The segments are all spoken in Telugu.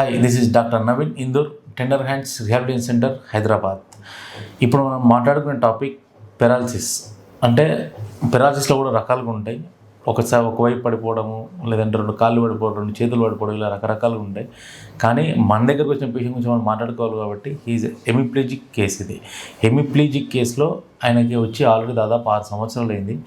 Hi this is doctor Naveen Indur tender hands rehabilitation centre Hyderabad ఇప్పుడు మనం మాట్లాడుకునే టాపిక్ పెరాలసిస్ అంటే పెరాలసిస్లో కూడా రకాలుగా ఉంటాయి. ఒకసారి ఒకవైపు పడిపోవడము లేదంటే రెండు కాళ్ళు పడిపోవడం రెండు చేతులు పడిపోవడం ఇలా రకరకాలుగా ఉంటాయి. కానీ మన దగ్గరకు వచ్చిన పేషెంట్ గురించి మనం మాట్లాడుకోవాలి కాబట్టి ఈజ్ హెమిప్లేజిక్ కేసు ఇది. హెమిప్లేజిక్ కేసులో ఆయనకి వచ్చి ఆల్రెడీ దాదాపు ఆరు సంవత్సరాలు అయింది.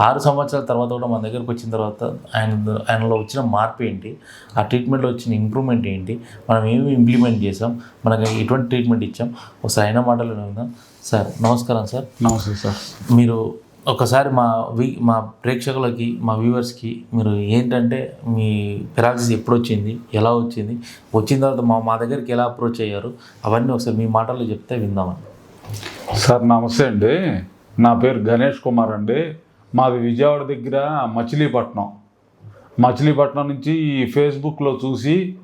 ఆరు సంవత్సరాల తర్వాత కూడా మన దగ్గరకు వచ్చిన తర్వాత ఆయన ఆయనలో వచ్చిన మార్పు ఏంటి? ఆ ట్రీట్మెంట్లో వచ్చిన ఇంప్రూవ్మెంట్ ఏంటి? మనం ఏమి ఇంప్లిమెంట్ చేసాం మనకి ఎటువంటి ట్రీట్మెంట్ ఇచ్చాం? ఒకసారి అయిన మాటలు విందాం. సార్ నమస్కారం సార్. నమస్తే సార్. మీరు ఒకసారి మా వీ మా ప్రేక్షకులకి మా వ్యూవర్స్కి మీరు ఏంటంటే మీ పెరాలసిస్ ఎప్పుడు వచ్చింది ఎలా వచ్చింది? వచ్చిన తర్వాత మా మా దగ్గరికి ఎలా అప్రోచ్ అయ్యారు? అవన్నీ ఒకసారి మీ మాటల్లో చెప్తే విందామని సార్ నమస్తే అండి. నా పేరు గణేష్ కుమార్ అండి. మాది విజయవాడ దగ్గర మచిలీపట్నం. మచిలీపట్నం నుంచి ఈ ఫేస్బుక్లో చూసి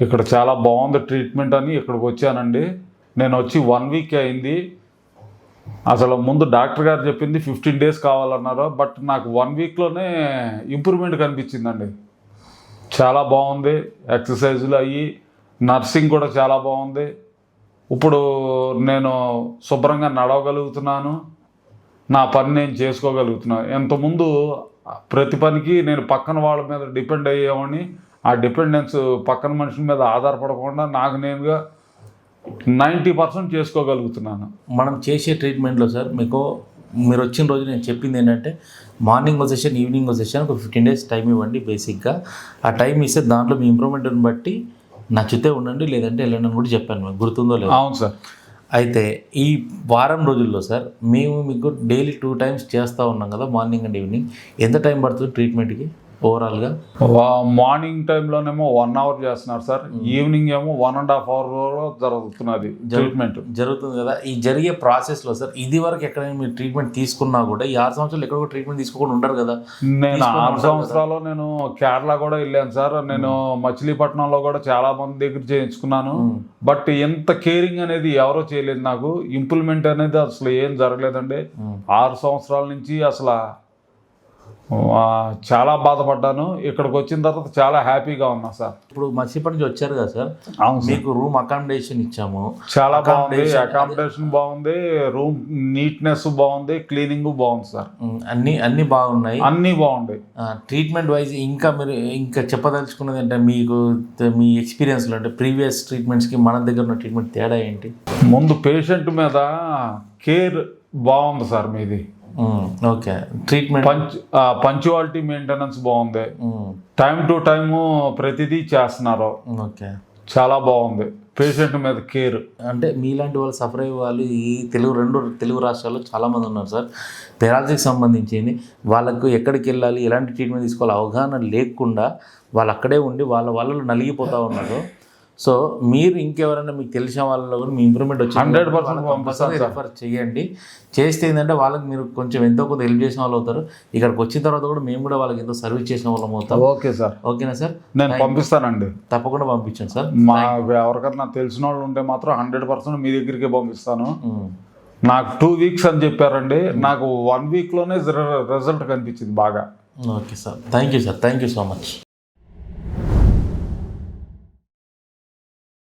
ఇక్కడ చాలా బాగుంది ట్రీట్మెంట్ అని ఇక్కడికి వచ్చానండి. నేను వచ్చి వన్ వీక్ అయింది. అసలు ముందు డాక్టర్ గారు చెప్పింది ఫిఫ్టీన్ డేస్ కావాలన్నారు బట్ నాకు వన్ వీక్లోనే ఇంప్రూవ్మెంట్ కనిపించిందండి. చాలా బాగుంది ఎక్సర్సైజులు అయ్యి నర్సింగ్ కూడా చాలా బాగుంది. ఇప్పుడు నేను శుభ్రంగా నడవగలుగుతున్నాను నా పని నేను చేసుకోగలుగుతున్నాను. ఎంతముందు ప్రతి పనికి నేను పక్కన వాళ్ళ మీద డిపెండ్ అయ్యేవాడిని ఆ డిపెండెన్స్ పక్కన మనుషుల మీద ఆధారపడకుండా నాకు నేనుగా నైంటీ పర్సెంట్ చేసుకోగలుగుతున్నాను. మనం చేసే ట్రీట్మెంట్లో సార్ మీకు మీరు వచ్చిన రోజు నేను చెప్పింది ఏంటంటే మార్నింగ్ సెషన్ ఈవినింగ్ సెషన్ ఒక ఫిఫ్టీన్ డేస్ టైం ఇవ్వండి బేసిక్గా. ఆ టైం ఇస్తే దాంట్లో మీ ఇంప్రూవ్మెంట్ని బట్టి నచ్చితే ఉండండి లేదంటే వెళ్ళండి అని కూడా చెప్పాను మీకు. గుర్తుందో లేదో? అవును సార్. అయితే ఈ వారం రోజుల్లో సార్ మేము మీకు డైలీ టూ టైమ్స్ చేస్తూ ఉన్నాం కదా మార్నింగ్ అండ్ ఈవినింగ్. ఎంత టైం పడుతుంది ట్రీట్మెంట్కి? ఓవరాల్గా. మార్నింగ్ టైంలోనేమో వన్ అవర్ చేస్తున్నారు సార్. ఈవినింగ్ ఏమో వన్ అండ్ హాఫ్ అవర్ జరుగుతున్నది ట్రీట్మెంట్. జరుగుతుంది కదా. ఈ జరిగే ప్రాసెస్లో సార్ ఇది వరకు ఎక్కడైనా మీరు ట్రీట్మెంట్ తీసుకున్నా కూడా ఈ ఆరు సంవత్సరాలు ఎక్కడ కూడా ట్రీట్మెంట్ తీసుకోకుండా ఉండరు కదా. నేను ఆరు సంవత్సరాలు నేను కేరళ కూడా వెళ్ళాను సార్. నేను మచిలీపట్నంలో కూడా చాలా మంది దగ్గర చేయించుకున్నాను. బట్ ఎంత కేరింగ్ అనేది ఎవరో చేయలేదు నాకు. ఇంప్లిమెంట్ అనేది అసలు ఏం జరగలేదండి. ఆరు సంవత్సరాల నుంచి అసలు చాలా బాధపడ్డాను. ఇక్కడికి వచ్చిన తర్వాత చాలా హ్యాపీగా ఉన్నా సార్. ఇప్పుడు మర్చిపటి నుంచి వచ్చారు కదా సార్. మీకు రూమ్ అకామిడేషన్ ఇచ్చాము. చాలా బాగుంది. అకామిడేషన్ బాగుంది. రూమ్ నీట్నెస్ బాగుంది. క్లీనింగ్ బాగుంది సార్. అన్ని అన్ని బాగున్నాయి. అన్నీ బాగుంది ట్రీట్మెంట్ వైజ్ ఇంకా మీరు ఇంకా చెప్పదలుచుకున్నది అంటే మీకు మీ ఎక్స్పీరియన్స్లో అంటే ప్రీవియస్ ట్రీట్మెంట్స్కి మన దగ్గర ఉన్న ట్రీట్మెంట్ తేడా ఏంటి? ముందు పేషెంట్ మీద కేర్ బాగుంది సార్ మీది. Okay. Treatment punch punctuality maintenance బాగుంది. టైం టు టైము ప్రతిదీ చేస్తున్నారు. ఓకే. చాలా బాగుంది. పేషెంట్ మీద కేర్ అంటే మీలాంటి వాళ్ళు సఫర్ అయ్యే వాళ్ళు ఈ తెలుగు రెండు తెలుగు రాష్ట్రాల్లో చాలామంది ఉన్నారు సార్. పెరాలజీకి సంబంధించింది. వాళ్ళకు ఎక్కడికి వెళ్ళాలి ఎలాంటి ట్రీట్మెంట్ తీసుకోవాలి అవగాహన లేకుండా వాళ్ళు అక్కడే ఉండి వాళ్ళ వాళ్ళలో నలిగిపోతూ ఉన్నారు. సో మీరు ఇంకెవరైనా మీకు తెలిసిన వాళ్ళలో కూడా మీ ఇంప్రూవ్మెంట్ వచ్చి 100% పంపిస్తాను సార్. రెఫర్ చేయండి. చేస్తే ఏంటంటే వాళ్ళకి మీరు కొంచెం ఎంతో కొంత హెల్ప్ చేసిన వాళ్ళు అవుతారు. ఇక్కడికి వచ్చిన తర్వాత కూడా మేము కూడా వాళ్ళకి ఎంతో సర్వీస్ చేసిన వాళ్ళం అవుతాం. Okay sir. ఓకేనా సార్? నేను పంపిస్తానండి. తప్పకుండా పంపించండి సార్. మా ఎవరికైనా తెలిసిన వాళ్ళు ఉంటే మాత్రం హండ్రెడ్ పర్సెంట్ మీ దగ్గరికి పంపిస్తాను. ఉమ్. నాకు టూ వీక్స్ అని చెప్పారండి. నాకు వన్ వీక్లోనే రిజల్ట్ కనిపించింది బాగా. Okay sir. Thank you sir thank you so much